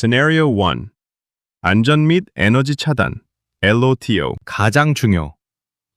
Scenario 1. 안전 및 에너지 차단. LOTO. 가장 중요.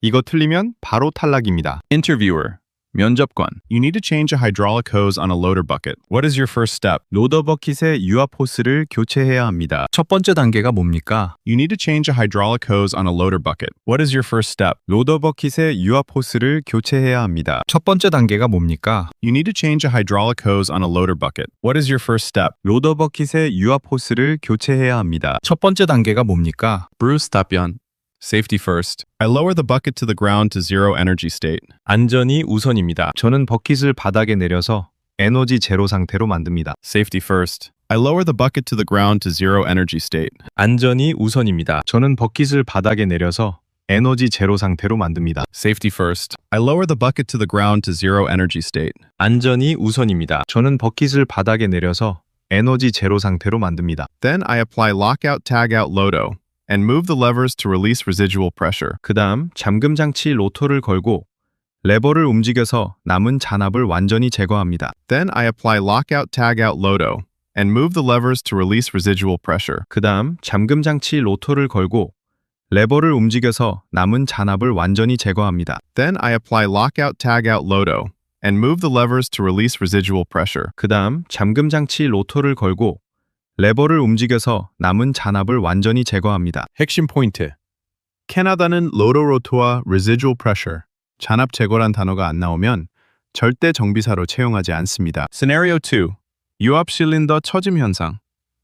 이거 틀리면 바로 탈락입니다. Interviewer. 면접관. You need to change a hydraulic hose on a loader bucket. What is your first step? 로더 버킷의 유압 호스를 교체해야 합니다. 첫 번째 단계가 뭡니까? You need to change a hydraulic hose on a loader bucket. What is your first step? 로더 버킷의 유압 호스를 교체해야 합니다. 첫 번째 단계가 뭡니까? You need to change a hydraulic hose on a loader bucket. What is your first step? 로더 버킷의 유압 호스를 교체해야 합니다. 첫 번째 단계가 뭡니까? Bruce 답변. Safety first. I lower the bucket to the ground to zero energy state. 안전이 우선입니다. 저는 버킷을 바닥에 내려서 에너지 제로 상태로 만듭니다. Safety first. I lower the bucket to the ground to zero energy state. 안전이 우선입니다. 저는 버킷을 바닥에 내려서 에너지 제로 상태로 만듭니다. Safety first. I lower the bucket to the ground to zero energy state. 안전이 우선입니다. 저는 버킷을 바닥에 내려서 에너지 제로 상태로 만듭니다. Then I apply lockout tagout LOTO and move the levers to release residual pressure. 그 다음 잠금 장치 로터를 걸고 레버를 움직여서 남은 잔압을 완전히 제거합니다. Then I apply lockout tagout LOTO and move the levers to release residual pressure. 그 다음 잠금 장치 로터를 걸고 레버를 움직여서 남은 잔압을 완전히 제거합니다. Then I apply lockout tagout LOTO and move the levers to release residual pressure. 그 다음 잠금 장치 로터를 걸고 레버를 움직여서 남은 잔압을 완전히 제거합니다. 핵심 포인트. 캐나다는 로로로토와 residual pressure, 잔압 제거란 단어가 안 나오면 절대 정비사로 채용하지 않습니다. Scenario 2. 유압 실린더 처짐 현상.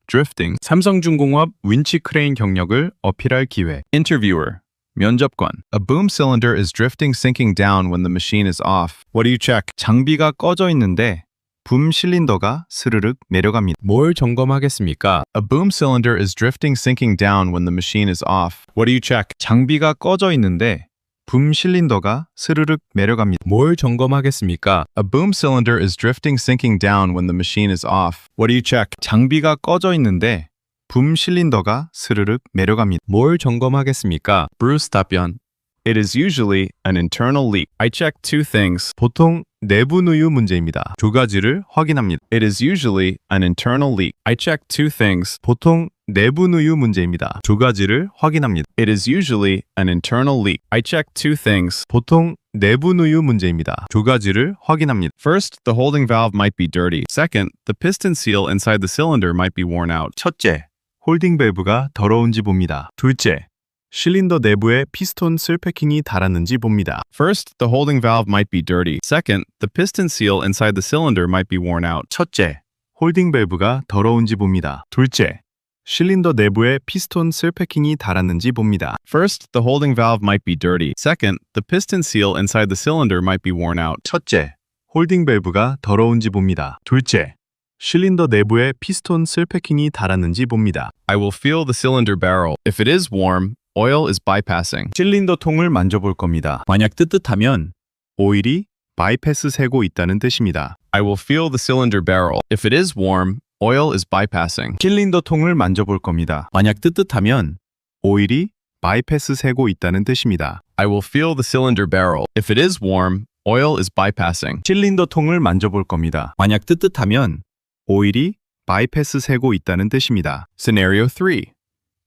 drifting. 삼성중공업 윈치 크레인 경력을 어필할 기회. Interviewer. 면접관. A boom cylinder is drifting sinking down when the machine is off. What do you check? 장비가 꺼져 있는데 붐 실린더가 스르륵 내려갑니다. 뭘 점검하겠습니까? A boom cylinder is drifting sinking down when the machine is off. What do you check? 장비가 꺼져 있는데 붐 실린더가 스르륵 내려갑니다. 뭘 점검하겠습니까? A boom cylinder is drifting sinking down when the machine is off. What do you check? 장비가 꺼져 있는데 붐 실린더가 스르륵 내려갑니다. 뭘 점검하겠습니까? Bruce 답변. It is usually an internal leak. I check two things. 보통 내부 누유 문제입니다. 두 가지를 확인합니다. It is usually an internal leak. I check two things. 보통 내부 누유 문제입니다. 두 가지를 확인합니다. It is usually an internal leak. I check two things. 보통 내부 누유 문제입니다. 두 가지를 확인합니다. First, the holding valve might be dirty. Second, the piston seal inside the cylinder might be worn out. 첫째, 홀딩 밸브가 더러운지 봅니다. 둘째, 실린더 내부에 피스톤 슬패킹이 달았는지 봅니다. First, the holding valve might be dirty. Second, the piston seal inside the cylinder might be worn out. 첫째, 홀딩 밸브가 더러운지 봅니다. 둘째, 실린더 내부에 피스톤 슬패킹이 달았는지 봅니다. First, the holding valve might be dirty. Second, the piston seal inside the cylinder might be worn out. 첫째, 홀딩 밸브가 더러운지 봅니다. 둘째, 실린더 내부에 피스톤 슬패킹이 달았는지 봅니다. I will feel the cylinder barrel. If it is warm, oil is bypassing. 실린더 통을 만져볼 겁니다. 만약 뜨뜻하면 오일이 바이패스 새고 있다는 뜻입니다. I will feel the cylinder barrel. If it is warm, oil is bypassing. 실린더 통을 만져볼 겁니다. 만약 뜨뜻하면 오일이 바이패스 새고 있다는 뜻입니다. I will feel the cylinder barrel. If it is warm, oil is bypassing. 실린더 통을 만져볼 겁니다. 만약 뜨뜻하면 오일이 바이패스 새고 있다는 뜻입니다. Scenario 3.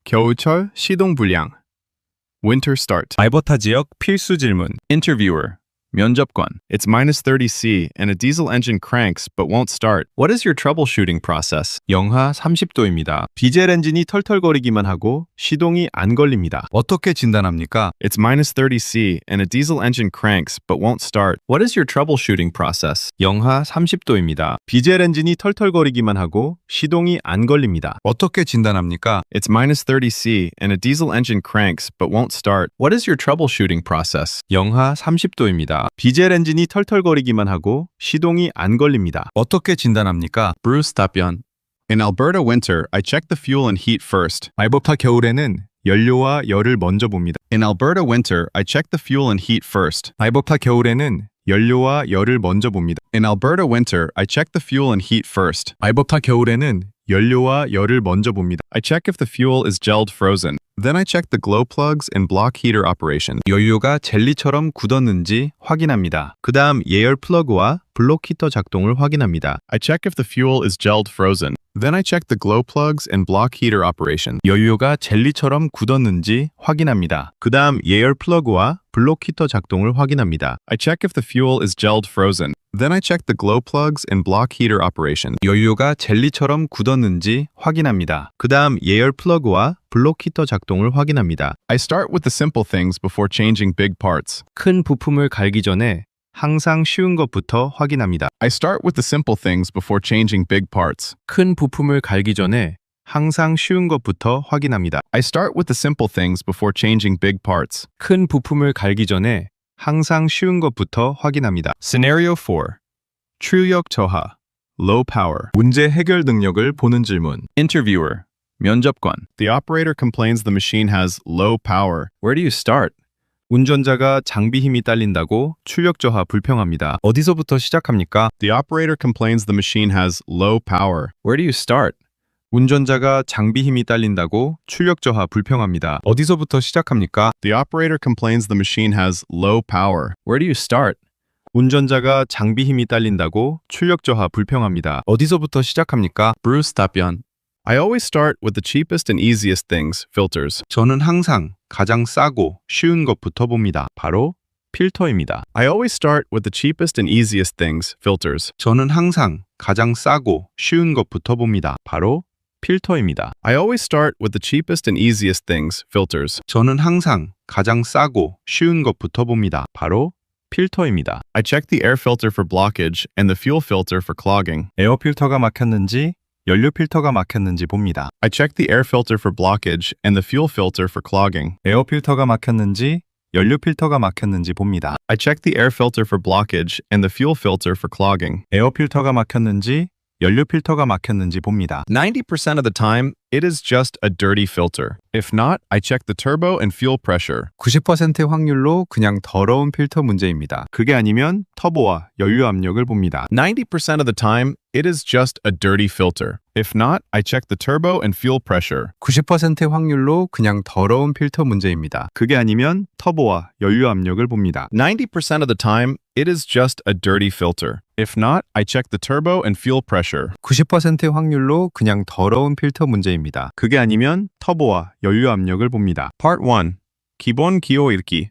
겨울철 시동 불량. Winter start. 알버타 지역 필수 질문. Interviewer. 면접관. It's minus 30C and a diesel engine cranks but won't start. What is your troubleshooting process? 영하 30도입니다. 디젤 엔진이 털털거리기만 하고 시동이 안 걸립니다. 어떻게 진단합니까? It's minus 30C and a diesel engine cranks but won't start. What is your troubleshooting process? 영하 30도입니다. 디젤 엔진이 털털거리기만 하고 시동이 안 걸립니다. 어떻게 진단합니까? It's minus 30C and a diesel engine cranks but won't start. What is your troubleshooting process? 영하 30도입니다. 디젤 엔진이 털털거리기만 하고 시동이 안 걸립니다. 어떻게 진단합니까? Bruce 답변. In Alberta winter, I check the fuel and heat first. 알버타 겨울에는 연료와 열을 먼저 봅니다. In Alberta winter, I check the fuel and heat first. 알버타 겨울에는 연료와 열을 먼저 봅니다. In Alberta winter, I check the fuel and heat first. 알버타 겨울에는 연료와 열을 먼저 봅니다. I check if the fuel is gelled frozen. Then I check the glow plugs and block heater operation. 연료가 젤리처럼 굳었는지 확인합니다. 그 다음 예열 플러그와 블록 히터 작동을 확인합니다. I check if the fuel is gelled frozen. Then I check the glow plugs and block heater operation. 연료가 젤리처럼 굳었는지 확인합니다. 그 다음 예열 플러그와 블록 히터 작동을 확인합니다. I check if the fuel is gelled frozen. Then I check the glow plugs and block heater operation. 연료가 젤리처럼 굳었는지 확인합니다. 그 다음 예열 플러그와 블록 히터 작동을 확인합니다. I start with the simple things before changing big parts. 큰 부품을 갈기 전에 항상 쉬운 것부터 확인합니다. I start with the simple things before changing big parts. 큰 부품을 갈기 전에 항상 쉬운 것부터 확인합니다. I start with the simple things before changing big parts. 큰 부품을 갈기 전에 항상 쉬운 것부터 확인합니다. Scenario 4. 출력 저하. Low power. 문제 해결 능력을 보는 질문. Interviewer. 면접관. The operator complains the machine has low power. Where do you start? 운전자가 장비 힘이 딸린다고 출력 저하 불평합니다. 어디서부터 시작합니까? The operator complains the machine has low power. Where do you start? 운전자가 장비 힘이 딸린다고 출력 저하 불평합니다. 어디서부터 시작합니까? The operator complains the machine has low power. Where do you start? 운전자가 장비 힘이 딸린다고 출력 저하 불평합니다. 어디서부터 시작합니까? Bruce 답변. I always start with the cheapest and easiest things, filters. 저는 항상 가장 싸고 쉬운 것부터 봅니다. 바로 필터입니다. I always start with the cheapest and easiest things, filters. 저는 항상 가장 싸고 쉬운 것부터 봅니다. 바로 필터입니다. I always start with the cheapest and easiest things, filters. 저는 항상 가장 싸고 쉬운 것부터 봅니다. 바로 필터입니다. I check the air filter for blockage and the fuel filter for clogging. 에어 필터가 막혔는지 연료 필터가 막혔는지 봅니다. I check the air filter for blockage and the fuel filter for clogging. 에어 필터가 막혔는지 연료 필터가 막혔는지 봅니다. I check the air filter for blockage and the fuel filter for clogging. 에어 필터가 막혔는지 연료 필터가 막혔는지 봅니다. 90% of the time, it is just a dirty filter. If not, I check the turbo and fuel pressure. 90%의 확률로 그냥 더러운 필터 문제입니다. 그게 아니면 터보와 연료 압력을 봅니다. 90% of the time, it is just a dirty filter. If not, I check the turbo and fuel pressure. 90%의 확률로 그냥 더러운 필터 문제입니다. 그게 아니면 터보와 연료 압력을 봅니다. 90% of the time, it is just a dirty filter. If not, I check the turbo and fuel pressure. 90%의 확률로 그냥 더러운 필터 문제 입니다. 그게 아니면 터보와 연료 압력을 봅니다. Part 1. 기본 기호 읽기.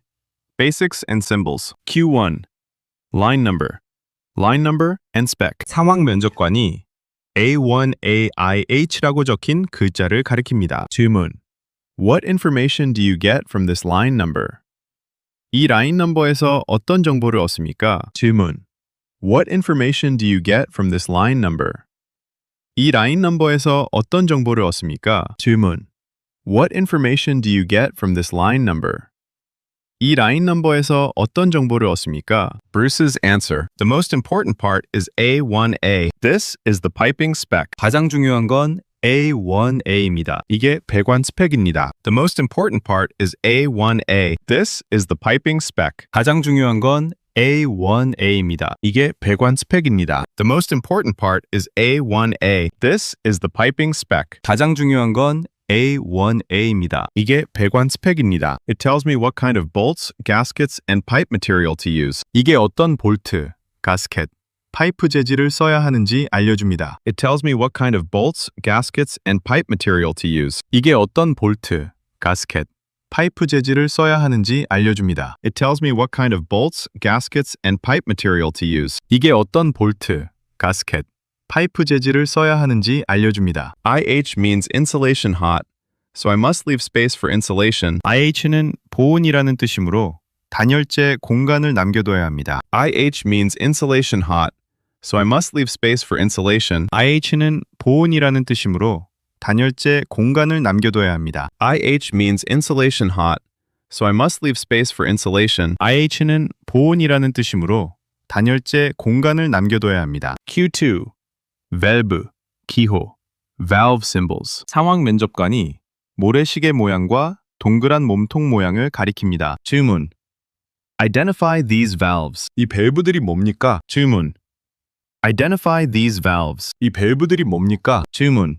Basics and symbols. Q1. Line number. Line number and spec. 상황 면접관이 A1AIH라고 적힌 글자를 가리킵니다. 질문. What information do you get from this line number? 이 라인 넘버에서 어떤 정보를 얻습니까? 질문. What information do you get from this line number? 이 라인 넘버에서 어떤 정보를 얻습니까? 질문. What information do you get from this line number? 이 라인 넘버에서 어떤 정보를 얻습니까? Bruce's answer. The most important part is A1A. This is the piping spec. 가장 중요한 건 A1A입니다. 이게 배관 스펙입니다. The most important part is A1A. This is the piping spec. 가장 중요한 건 A1A입니다. 이게 배관 스펙입니다. The most important part is A1A. This is the piping spec. 가장 중요한 건 A1A입니다. 이게 배관 스펙입니다. It tells me what kind of bolts, gaskets, and pipe material to use. 이게 어떤 볼트, 가스켓, 파이프 재질을 써야 하는지 알려줍니다. It tells me what kind of bolts, gaskets, and pipe material to use. 이게 어떤 볼트, 가스켓, 파이프 재질을 써야 하는지 알려줍니다. It tells me what kind of bolts, gaskets, and pipe material to use. 이게 어떤 볼트, 가스켓, 파이프 재질을 써야 하는지 알려줍니다. IH means insulation hot, so I must leave space for insulation. IH는 보온이라는 뜻이므로 단열재 공간을 남겨둬야 합니다. IH means insulation hot, so I must leave space for insulation. IH는 보온이라는 뜻이므로 단열재 공간을 남겨둬야 합니다. IH means insulation hot, so I must leave space for insulation. IH는 보온이라는 뜻이므로 단열재 공간을 남겨둬야 합니다. Q2. 밸브, 기호, valve symbols. 상황 면접관이 모래시계 모양과 동그란 몸통 모양을 가리킵니다. 질문. Identify these valves. 이 밸브들이 뭡니까? 질문. Identify these valves. 이 밸브들이 뭡니까? 질문.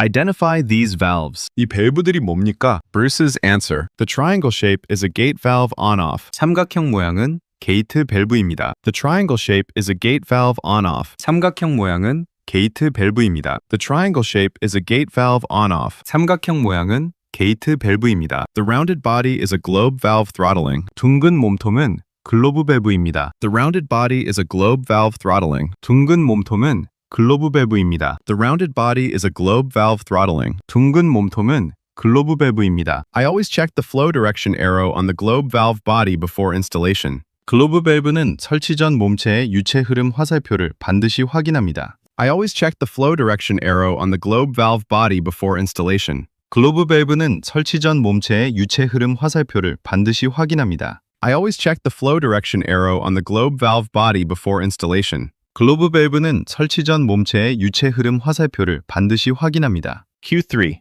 Identify these valves. 이 밸브들이 뭡니까? Bruce's answer. The triangle shape is a gate valve on-off. 삼각형 모양은 게이트 밸브입니다. The triangle shape is a gate valve on-off. 삼각형 모양은 게이트 밸브입니다. The triangle shape is a gate valve on-off. 삼각형 모양은 게이트 밸브입니다. The rounded body is a globe valve throttling. 둥근 몸통은 글로브 밸브입니다. The rounded body is a globe valve throttling. 둥근 몸통은 글로브 밸브입니다. The rounded body is a globe valve throttling. 둥근 몸통은 글로브 밸브입니다. I always check the flow direction arrow on the globe valve body before installation. 글로브 밸브는 설치 전 몸체의 유체 흐름 화살표를 반드시 확인합니다. I always check the flow direction arrow on the globe valve body before installation. 글로브 밸브는 설치 전 몸체의 유체 흐름 화살표를 반드시 확인합니다. I always check the flow direction arrow on the globe valve body before installation. 글로브 밸브는 설치 전 몸체의 유체 흐름 화살표를 반드시 확인합니다. Q3.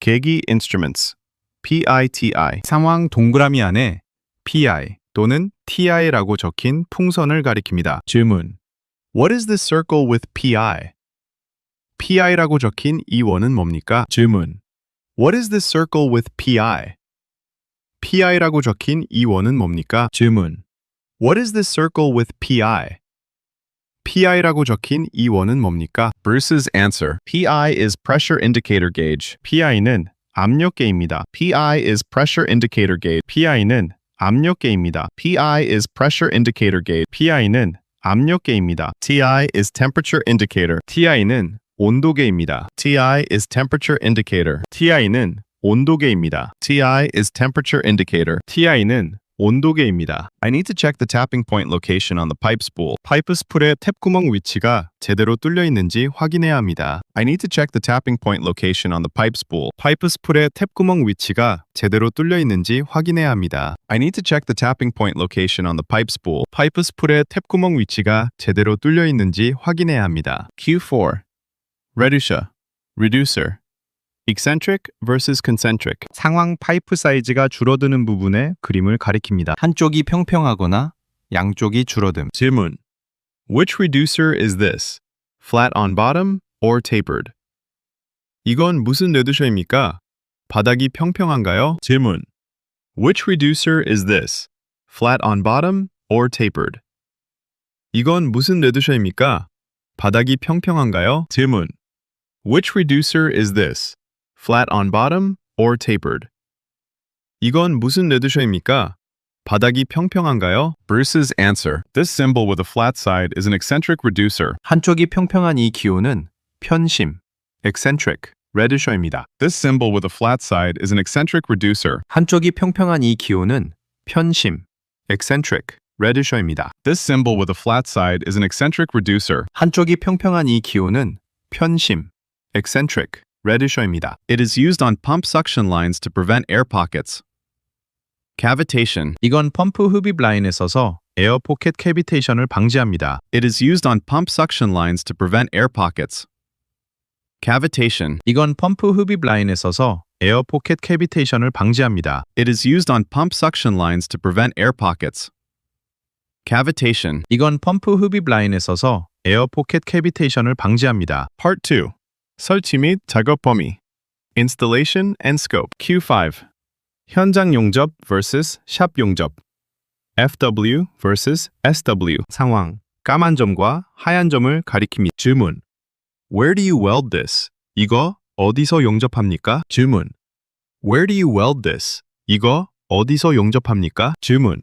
계기 instruments. PITI. 상황 동그라미 안에 PI 또는 TI라고 적힌 풍선을 가리킵니다. 질문. What is this circle with PI? PI라고 적힌 이 원은 뭡니까? 질문. What is this circle with PI? PI라고 적힌 이 원은 뭡니까? 질문. What is this circle with PI? PI라고 적힌 이 원은 뭡니까? Bruce's answer. PI is pressure indicator gauge. PI는 압력계입니다. PI is pressure indicator gauge. PI는 압력계입니다. PI is pressure indicator gauge. PI는 압력계입니다. TI is temperature indicator. TI는 온도계입니다. TI is temperature indicator. TI는 온도계입니다. TI is temperature indicator. TI는 온도계입니다. I need to check the tapping point location on the pipe spool. 파이프 스풀의 탭 구멍 위치가 제대로 뚫려 있는지 확인해야 합니다. I need to check the tapping point location on the pipe spool. 파이프 스풀의 탭 구멍 위치가 제대로 뚫려 있는지 확인해야 합니다. I need to check the tapping point location on the pipe spool. 파이프 스풀의 탭 구멍 위치가 제대로 뚫려 있는지 확인해야 합니다. Q4. Reducer. Reducer. Eccentric versus concentric. 상황 파이프 사이즈가 줄어드는 부분의 그림을 가리킵니다. 한쪽이 평평하거나 양쪽이 줄어듦. 질문. Which reducer is this? Flat on bottom or tapered? 이건 무슨 레드셔입니까? 바닥이 평평한가요? 질문. Which reducer is this? Flat on bottom or tapered? 이건 무슨 레드셔입니까? 바닥이 평평한가요? 질문. Which reducer is this? Flat on bottom or tapered? 이건 무슨 레드셔입니까? 바닥이 평평한가요? Bruce's answer. This symbol with a flat side is an eccentric reducer. 한쪽이 평평한 이 기호는 편심, eccentric, 레드셔입니다. This symbol with a flat side is an eccentric reducer. 한쪽이 평평한 이 기호는 편심, eccentric, 레드셔입니다. This symbol with a flat side is an eccentric reducer. 한쪽이 평평한 이 기호는 편심, eccentric, 레드셔입니다. It is used on pump suction lines to prevent air pockets. cavitation. 이건 펌프 흡입 라인에 서서 에어 포켓 캐비테이션을 방지합니다. It is used on pump suction lines to prevent air pockets. cavitation. 이건 펌프 흡입 라인에 서서 에어 포켓 캐비테이션을 방지합니다. It is used on pump suction lines to prevent air pockets. cavitation. 이건 펌프 흡입 라인에 서서 에어 포켓 캐비테이션을 방지합니다. Part 2. 설치 및 작업 범위. Installation and scope. Q5. 현장 용접 vs 샵 용접. FW vs SW. 상황. 까만 점과 하얀 점을 가리킵니다. 질문. Where do you weld this? 이거 어디서 용접합니까? 질문. Where do you weld this? 이거 어디서 용접합니까? 질문.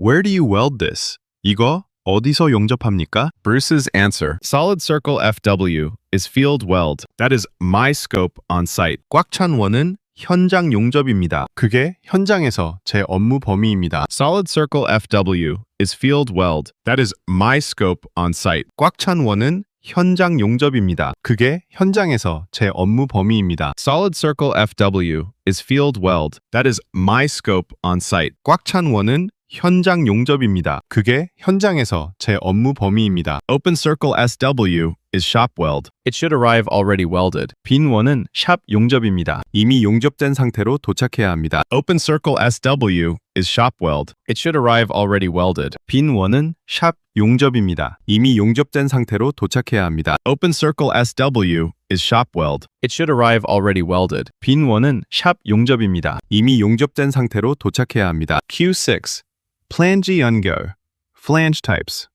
Where do you weld this? 이거 어디서 용접합니까? Bruce's answer. Solid circle FW is field weld. That is my scope on site. 꽉 찬 원은 현장 용접입니다. 그게 현장에서 제 업무 범위입니다. Solid circle FW is field weld. That is my scope on site. 꽉 찬 원은 현장 용접입니다. 그게 현장에서 제 업무 범위입니다. Solid circle FW is field weld. That is my scope on site. 꽉 찬 원은 현장 용접입니다. 그게 현장에서 제 업무 범위입니다. Open circle SW is shop weld. It should arrive already welded. 빈 원은 샵 용접입니다. 이미 용접된 상태로 도착해야 합니다. Open circle SW is shop weld. It should arrive already welded. 빈 원은 샵 용접입니다. 이미 용접된 상태로 도착해야 합니다. Open circle SW is shop weld. It should arrive already welded. 빈 원은 샵 용접입니다. 이미 용접된 상태로 도착해야 합니다. Q6. Flange 연결. Flange types.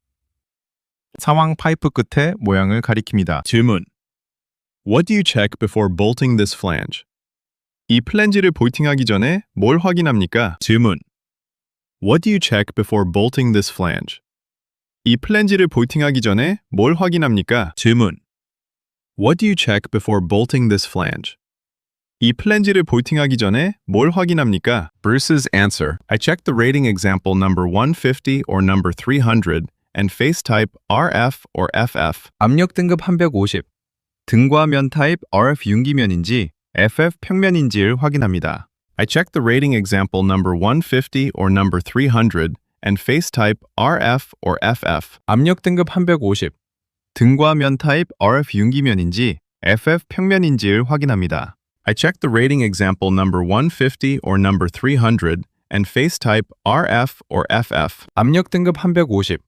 상황 파이프 끝에 모양을 가리킵니다. 질문. What do you check before bolting this flange? 이 플랜지를 볼팅하기 전에 뭘 확인합니까? 질문. What do you check before bolting this flange? 이 플랜지를 볼팅하기 전에 뭘 확인합니까? 질문. What do you check before bolting this flange? 이 플랜지를 볼팅하기 전에 뭘 확인합니까? Bruce's answer. I check the rating example number 150 or number 300 and face type RF or FF. 압력 등급 150. 등과 면 타입 RF 융기면인지 FF 평면인지를 확인합니다. I check the rating example number 150 or number 300 and face type RF or FF. 압력 등급 150. 등과 면 타입 RF 융기면인지 FF 평면인지를 확인합니다. I check the rating example number 150 or number 300 and face type RF or FF. 압력 등급 150.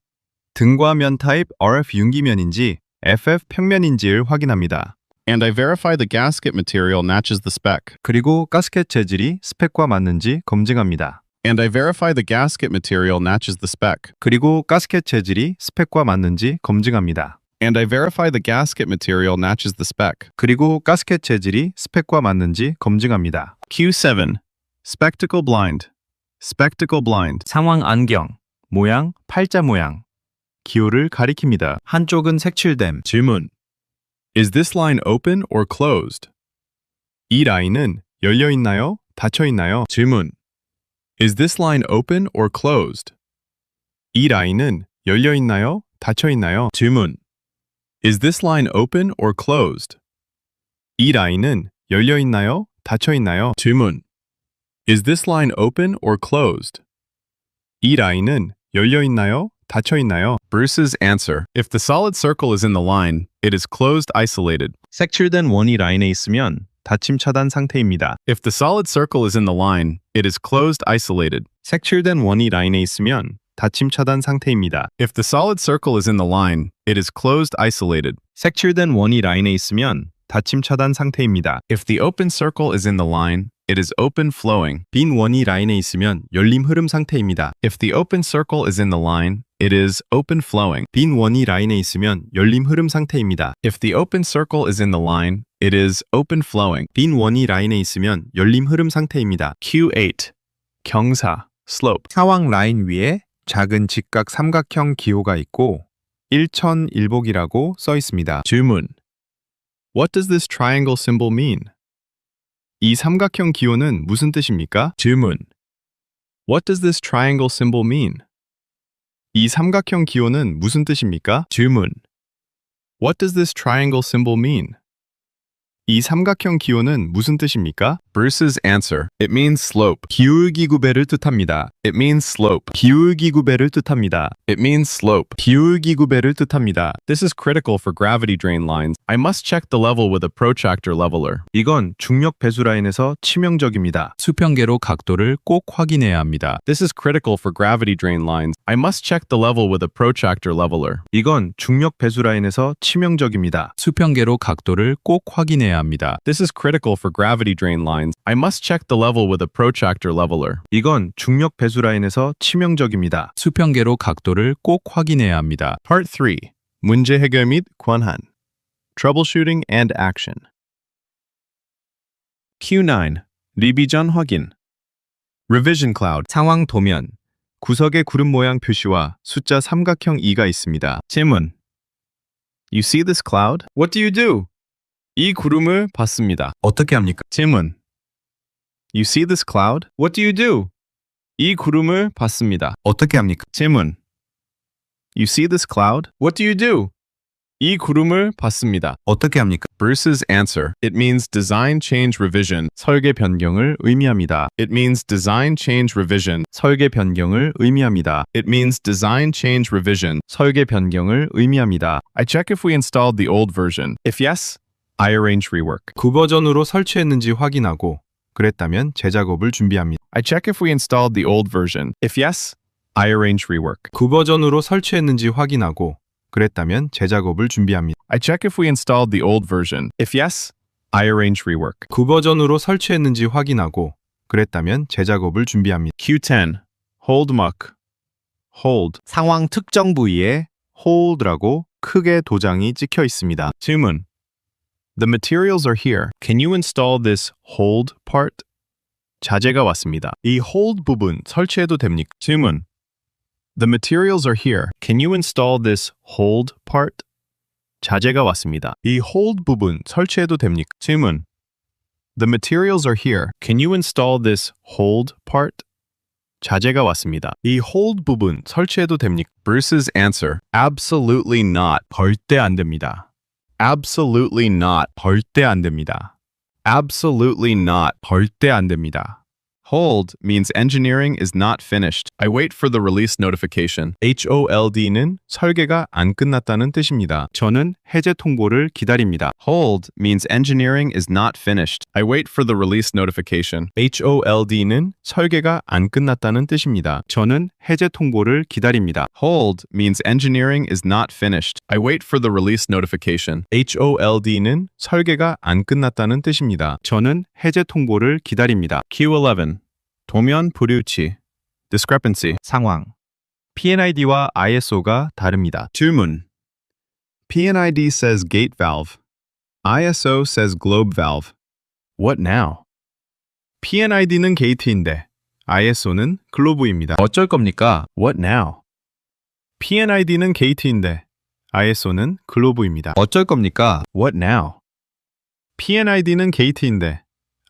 등과 면 타입 RF 융기면인지 FF 평면인지를 확인합니다. And I verify the gasket material matches the spec. 그리고 가스켓 재질이 스펙과 맞는지 검증합니다. And I verify the gasket material matches the spec. 그리고 가스켓 재질이 스펙과 맞는지 검증합니다. And I verify the gasket material matches the spec. 그리고 가스켓 재질이 스펙과 맞는지 검증합니다. Q7. Spectacle blind. Spectacle blind. 상황 안경, 모양, 팔자 모양. 기호를 가리킵니다. 한쪽은 색칠됨. 질문. Is this line open or closed? 이 라인은 열려 있나요? 닫혀 있나요? 질문. Is this line open or closed? 이 라인은 열려 있나요? 닫혀 있나요? 질문. Is this line open or closed? 이 라인은 열려 있나요? 닫혀 있나요? 질문. Is this line open or closed? 이 라인은 열려 있나요? 닫혀 있나요? Bruce's answer. If the solid circle is in the line, it is closed isolated. 색칠된 원이 라인에 있으면 닫힘 차단 상태입니다. If the solid circle is in the line, it is closed isolated. 색칠된 원이 라인에 있으면 닫힘 차단 상태입니다. If the solid circle is in the line, it is closed isolated. 색칠된 원이 라인에 있으면 닫힘 차단 상태입니다. If the open circle is in the line, it is open flowing. 빈 원이 라인에 있으면 열림 흐름 상태입니다. If the open circle is in the line, it is open flowing. 빈 원이 라인에 있으면 열림 흐름 상태입니다. If the open circle is in the line, it is open flowing. 빈 원이 라인에 있으면 열림 흐름 상태입니다. Q8. 경사, slope. 사왕 라인 위에 작은 직각 삼각형 기호가 있고 일천일복이라고 써 있습니다. 질문. What does this triangle symbol mean? 이 삼각형 기호는 무슨 뜻입니까? 질문. What does this triangle symbol mean? 이 삼각형 기호는 무슨 뜻입니까? 질문. What does this triangle symbol mean? 이 삼각형 기호는 무슨 뜻입니까? Bruce's answer. It means slope. 기울기 구배를 뜻합니다. It means slope. 기울기 구배를 뜻합니다. It means slope. 기울기 구배를 뜻합니다. This is critical for gravity drain lines. I must check the level with a protractor leveler. 이건 중력 배수 라인에서 치명적입니다. 수평계로 각도를 꼭 확인해야 합니다. This is critical for gravity drain lines. I must check the level with a protractor leveler. 이건 중력 배수 라인에서 치명적입니다. 수평계로 각도를 꼭 확인해야 합니다. This is critical for gravity drain lines. I must check the level with a protractor leveler. 이건 중력 배수 라인에서 치명적입니다. 수평계로 각도를 꼭 확인해야 합니다. Part 3. 문제 해결 및 권한. Troubleshooting and action. Q9. 리비전 확인. Revision cloud. 상황 도면. 구석에 구름 모양 표시와 숫자 삼각형 2가 있습니다. 질문. You see this cloud? What do you do? 이 구름을 봤습니다. 어떻게 합니까? 질문. You see this cloud? What do you do? 이 구름을 봤습니다. 어떻게 합니까? 질문. You see this cloud? What do you do? 이 구름을 봤습니다. 어떻게 합니까? Bruce's answer. It means design change revision. 설계 변경을 의미합니다. It means design change revision. 설계 변경을 의미합니다. It means design change revision. 설계 변경을 의미합니다. I check if we installed the old version. If yes, I arrange rework. 구 버전으로 설치했는지 확인하고 그랬다면 재작업을 준비합니다. I check if we installed the old version. If yes, I arrange rework. 구버전으로 설치했는지 확인하고 그랬다면 재작업을 준비합니다. I check if we installed the old version. If yes, I arrange rework. 구버전으로 설치했는지 확인하고 그랬다면 재작업을 준비합니다. Q10. Hold muck. Hold. 상황 특정 부위에 hold라고 크게 도장이 찍혀 있습니다. 질문. The materials are here. Can you install this hold part? 자재가 왔습니다. 이 hold 부분 설치해도 됩니까? 질문. The materials are here. Can you install this hold part? 자재가 왔습니다. 이 hold 부분 설치해도 됩니까? 질문. The materials are here. Can you install this hold part? 자재가 왔습니다. 이 hold 부분 설치해도 됩니까? Bruce's answer. Absolutely not. 절대 안 됩니다. Absolutely not. 절대 안 됩니다. Absolutely not. 절대 안 됩니다. Hold means engineering is not finished. I wait for the release notification. HOLD는 설계가 안 끝났다는 뜻입니다. 저는 해제 통보를 기다립니다. Hold means engineering is not finished. I wait for the release notification. HOLD는 설계가 안 끝났다는 뜻입니다. 저는 해제 통보를 기다립니다. Hold means engineering is not finished. I wait for the release notification. HOLD는 설계가 안 끝났다는 뜻입니다. 저는 해제 통보를 기다립니다. Q11. 도면 불일치. Discrepancy. 상황. PNID와 ISO가 다릅니다. 질문. PNID says gate valve. ISO says globe valve. What now? PNID는 게이트인데 ISO는 글로브입니다. 어쩔 겁니까? What now? PNID는 게이트인데 ISO는 글로브입니다. 어쩔 겁니까? What now? PNID는 게이트인데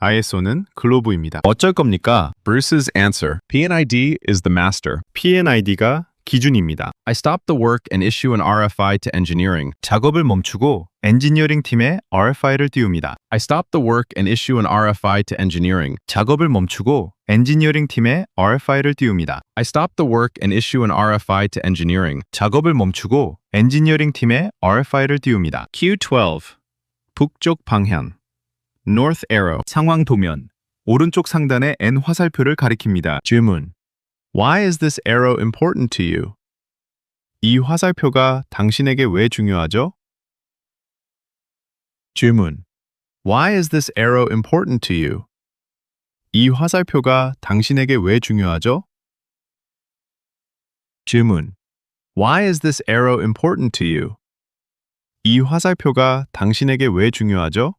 ISO는 글로브입니다. 어쩔 겁니까? Bruce's answer. PNID is the master. PNID가 기준입니다. I stop the work and issue an RFI to engineering. 작업을 멈추고 엔지니어링 팀에 RFI를 띄웁니다. I stop the work and issue an RFI to engineering. 작업을 멈추고 엔지니어링 팀에 RFI를 띄웁니다. I stop the work and issue an RFI to engineering. 작업을 멈추고 엔지니어링 팀에 RFI를 띄웁니다. Q12 북쪽 방향 North Arrow 상황 도면 오른쪽 상단의 N 화살표를 가리킵니다. 질문 Why is this arrow important to you? 이 화살표가 당신에게 왜 중요하죠? 질문 Why is this arrow important to you? 이 화살표가 당신에게 왜 중요하죠? 질문 Why is this arrow important to you? 이 화살표가 당신에게 왜 중요하죠?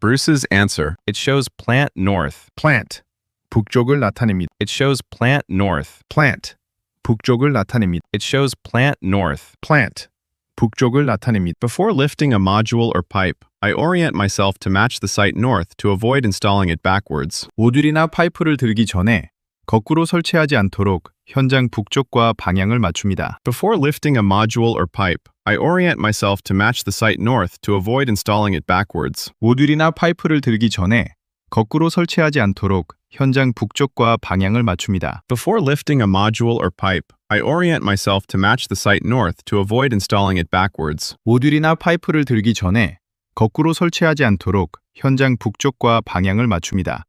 Bruce's answer. It shows plant north. plant 북쪽을 나타냅니다. It shows plant north. plant 북쪽을 나타냅니다. It shows plant north. plant 북쪽을 나타냅니다. Before lifting a module or pipe, I orient myself to match the site north to avoid installing it backwards. 모듈이나 파이프를 들기 전에 거꾸로 설치하지 않도록 현장 북쪽과 방향을 맞춥니다. Before lifting a module or pipe, I orient myself to match the site north to avoid installing it backwards. 모듈이나 파이프를 들기 전에 거꾸로 설치하지 않도록 현장 북쪽과 방향을 맞춥니다. Before lifting a module or pipe, I orient myself to match the site north to avoid installing it backwards. 모듈이나 파이프를 들기 전에 거꾸로 설치하지 않도록 현장 북쪽과 방향을 맞춥니다.